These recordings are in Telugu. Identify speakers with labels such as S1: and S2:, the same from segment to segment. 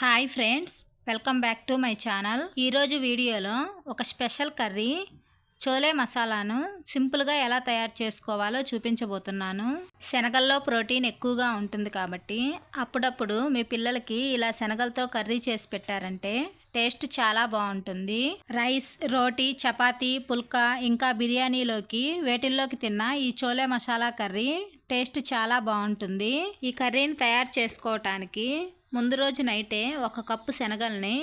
S1: Hi friends welcome back to my channel ఈరోజు వీడియోలో ఒక స్పెషల్ కర్రీ చోలే మసాలాను సింపుల్గా ఎలా తయారు చేసుకోవాలో చూపించబోతున్నాను. శనగల్లో ప్రోటీన్ ఎక్కువగా ఉంటుంది కాబట్టి అప్పుడప్పుడు మీ పిల్లలకి ఇలా శనగలతో కర్రీ చేసి పెట్టారంటే టేస్ట్ చాలా బాగుంటుంది. రైస్ రోటీ చపాతీ పుల్కా ఇంకా బిర్యానీలోకి వేటిల్లోకి తిన్న ఈ చోలే మసాలా కర్రీ టేస్ట్ చాలా బాగుంటుంది. ఈ కర్రీని తయారు చేసుకోవటానికి ముందు రోజు నైటే ఒక కప్పు శనగల్ని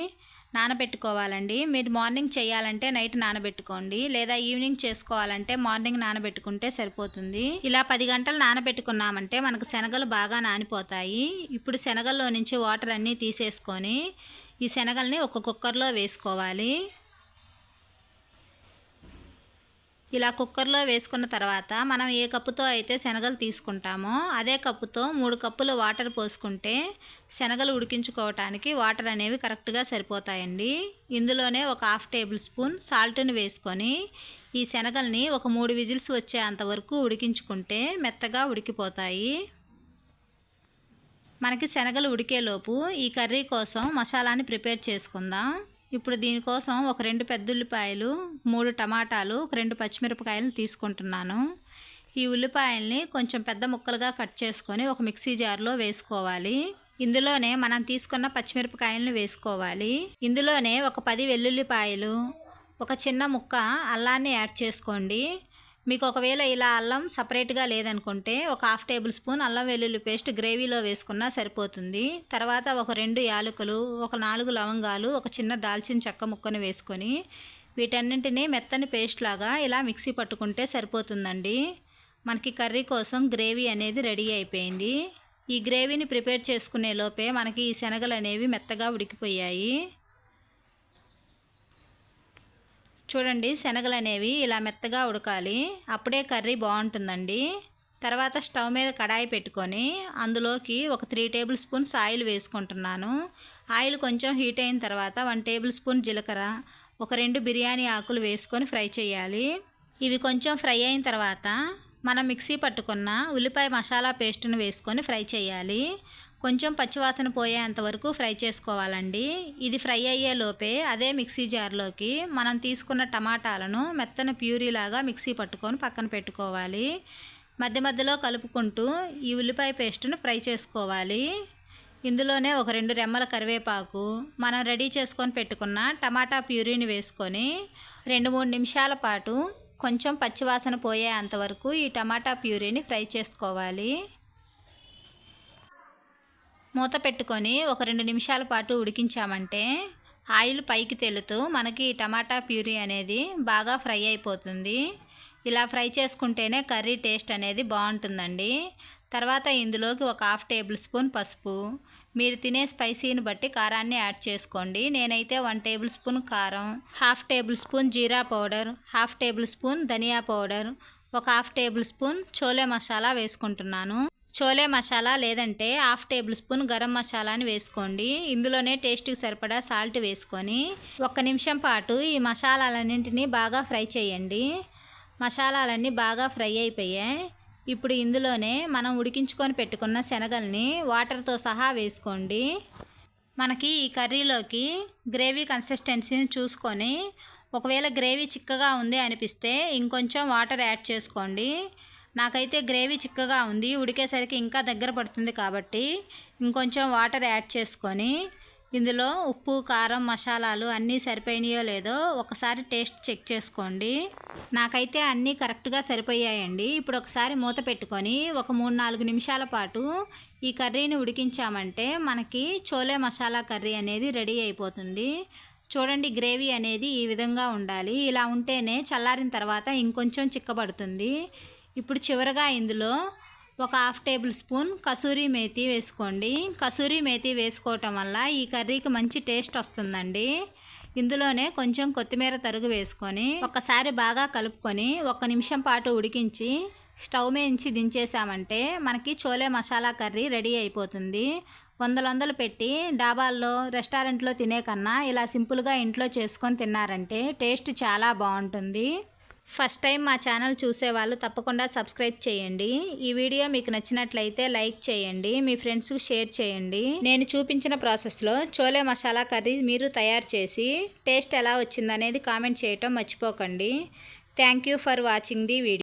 S1: నానబెట్టుకోవాలండి. మీరు మార్నింగ్ చేయాలంటే నైట్ నానబెట్టుకోండి. లేదా ఈవినింగ్ చేసుకోవాలంటే మార్నింగ్ నానబెట్టుకుంటే సరిపోతుంది. ఇలా పది గంటలు నానబెట్టుకున్నామంటే మనకు శనగలు బాగా నానిపోతాయి. ఇప్పుడు శనగల్లో నుంచి వాటర్ అన్నీ తీసేసుకొని ఈ శనగల్ని ఒక కుక్కర్లో వేసుకోవాలి. ఇలా కుక్కర్లో వేసుకున్న తర్వాత మనం ఏ కప్పుతో అయితే శనగలు తీసుకుంటామో అదే కప్పుతో మూడు కప్పులు వాటర్ పోసుకుంటే శనగలు ఉడికించుకోవటానికి వాటర్ అనేవి కరెక్ట్గా సరిపోతాయండి. ఇందులోనే ఒక హాఫ్ టేబుల్ స్పూన్ సాల్ట్ని వేసుకొని ఈ శనగల్ని ఒక మూడు విజిల్స్ వచ్చేంత వరకు ఉడికించుకుంటే మెత్తగా ఉడికిపోతాయి. మనకి శనగలు ఉడికేలోపు ఈ కర్రీ కోసం మసాలాని ప్రిపేర్ చేసుకుందాం. ఇప్పుడు దీనికోసం ఒక రెండు పెద్ద ఉల్లిపాయలు మూడు టమాటాలు ఒక రెండు పచ్చిమిరపకాయలు తీసుకుంటున్నాను. ఈ ఉల్లిపాయల్ని కొంచెం పెద్ద ముక్కలుగా కట్ చేసుకొని ఒక మిక్సీ జార్లో వేసుకోవాలి. ఇందులోనే మనం తీసుకున్న పచ్చిమిరపకాయలను వేసుకోవాలి. ఇందులోనే ఒక పది వెల్లుల్లిపాయలు ఒక చిన్న ముక్క అల్లాన్ని యాడ్ చేసుకోండి. మీకు ఒకవేళ ఇలా అల్లం సపరేట్గా లేదనుకుంటే ఒక హాఫ్ టేబుల్ స్పూన్ అల్లం వెల్లుల్లి పేస్ట్ గ్రేవీలో వేసుకున్నా సరిపోతుంది. తర్వాత ఒక రెండు యాలకులు ఒక నాలుగు లవంగాలు ఒక చిన్న దాల్చిన చెక్క ముక్కను వేసుకొని వీటన్నింటినీ మెత్తని పేస్ట్ లాగా ఇలా మిక్సీ పట్టుకుంటే సరిపోతుందండి. మనకి కర్రీ కోసం గ్రేవీ అనేది రెడీ అయిపోయింది. ఈ గ్రేవీని ప్రిపేర్ చేసుకునే లోపే మనకి ఈ శనగలు అనేవి మెత్తగా ఉడికిపోయాయి. చూడండి శనగలు అనేవి ఇలా మెత్తగా ఉడకాలి. అప్పుడే కర్రీ బాగుంటుందండి. తర్వాత స్టవ్ మీద కడాయి పెట్టుకొని అందులోకి ఒక త్రీ టేబుల్ స్పూన్స్ ఆయిల్ వేసుకుంటున్నాను. ఆయిల్ కొంచెం హీట్ అయిన తర్వాత వన్ టేబుల్ స్పూన్ జీలకర్ర ఒక రెండు బిర్యానీ ఆకులు వేసుకొని ఫ్రై చేయాలి. ఇవి కొంచెం ఫ్రై అయిన తర్వాత మనం మిక్సీ పట్టుకున్న ఉల్లిపాయ మసాలా పేస్ట్ను వేసుకొని ఫ్రై చేయాలి. కొంచెం పచ్చివాసన పోయేంత వరకు ఫ్రై చేసుకోవాలండి. ఇది ఫ్రై అయ్యే లోపే అదే మిక్సీ జార్లోకి మనం తీసుకున్న టమాటాలను మెత్తన ప్యూరీలాగా మిక్సీ పట్టుకొని పక్కన పెట్టుకోవాలి. మధ్య మధ్యలో కలుపుకుంటూ ఈ ఉల్లిపాయ పేస్ట్ను ఫ్రై చేసుకోవాలి. ఇందులోనే ఒక రెండు రెమ్మల కరివేపాకు మనం రెడీ చేసుకొని పెట్టుకున్న టమాటా ప్యూరీని వేసుకొని రెండు మూడు నిమిషాల పాటు కొంచెం పచ్చివాసన పోయే అంతవరకు ఈ టమాటా ప్యూరీని ఫ్రై చేసుకోవాలి. మూత పెట్టుకొని ఒక రెండు నిమిషాల పాటు ఉడికించామంటే ఆయిల్ పైకి తెలుతూ మనకి టమాటా ప్యూరీ అనేది బాగా ఫ్రై అయిపోతుంది. ఇలా ఫ్రై చేసుకుంటేనే కర్రీ టేస్ట్ అనేది బాగుంటుందండి. తర్వాత ఇందులోకి ఒక హాఫ్ టేబుల్ స్పూన్ పసుపు. మీరు తినే స్పైసీని బట్టి కారాన్ని యాడ్ చేసుకోండి. నేనైతే వన్ టేబుల్ స్పూన్ కారం హాఫ్ టేబుల్ స్పూన్ జీరా పౌడర్ హాఫ్ టేబుల్ స్పూన్ ధనియా పౌడర్ ఒక half tablespoon chole masala వేసుకుంటున్నాను. చోలే మసాలా లేదంటే హాఫ్ టేబుల్ స్పూన్ గరం మసాలాని వేసుకోండి. ఇందులోనే టేస్ట్కి సరిపడా సాల్ట్ వేసుకొని ఒక్క నిమిషం పాటు ఈ మసాలాలన్నింటినీ బాగా ఫ్రై చేయండి. మసాలాలన్నీ బాగా ఫ్రై అయిపోయాయి. ఇప్పుడు ఇందులోనే మనం ఉడికించుకొని పెట్టుకున్న శనగల్ని వాటర్తో సహా వేసుకోండి. మనకి ఈ కర్రీలోకి గ్రేవీ కన్సిస్టెన్సీని చూసుకొని ఒకవేళ గ్రేవీ చిక్కగా ఉంది అనిపిస్తే ఇంకొంచెం వాటర్ యాడ్ చేసుకోండి. నాకైతే గ్రేవీ చిక్కగా ఉంది ఉడికేసరికి ఇంకా దగ్గర పడుతుంది కాబట్టి ఇంకొంచెం వాటర్ యాడ్ చేసుకొని ఇందులో ఉప్పు కారం మసాలాలు అన్నీ సరిపోయినాయో లేదో ఒకసారి టేస్ట్ చెక్ చేసుకోండి. నాకైతే అన్నీ కరెక్ట్గా సరిపోయాయండి. ఇప్పుడు ఒకసారి మూత పెట్టుకొని ఒక మూడు నాలుగు నిమిషాల పాటు ఈ కర్రీని ఉడికించామంటే మనకి చోలే మసాలా కర్రీ అనేది రెడీ అయిపోతుంది. చూడండి గ్రేవీ అనేది ఈ విధంగా ఉండాలి. ఇలా ఉంటేనే చల్లారిన తర్వాత ఇంకొంచెం చిక్కబడుతుంది. ఇప్పుడు చివరగా ఇందులో ఒక half tablespoon kasuri methi వేసుకోండి. కసూరి మేతి వేసుకోవటం వల్ల ఈ కర్రీకి మంచి టేస్ట్ వస్తుందండి. ఇందులోనే కొంచెం కొత్తిమీర తరుగు వేసుకొని ఒకసారి బాగా కలుపుకొని ఒక నిమిషం పాటు ఉడికించి స్టవ్ మీద దించేసామంటే మనకి చోలే మసాలా కర్రీ రెడీ అయిపోతుంది. వందల వందలు పెట్టి డాబాల్లో రెస్టారెంట్లో తినే కన్నా ఇలా సింపుల్గా ఇంట్లో చేసుకొని తిన్నారంటే టేస్ట్ చాలా బాగుంటుంది. ఫస్ట్ టైం మా ఛానల్ చూసేవాళ్ళు తప్పకుండా సబ్స్క్రైబ్ చేయండి. ఈ వీడియో మీకు నచ్చినట్లయితే లైక్ చేయండి మీ ఫ్రెండ్స్కి షేర్ చేయండి. నేను చూపించిన ప్రాసెస్లో చోలే మసాలా కర్రీ మీరు తయారు చేసి టేస్ట్ ఎలా వచ్చిందనేది కామెంట్ చేయటం మర్చిపోకండి. Thank you for watching the video.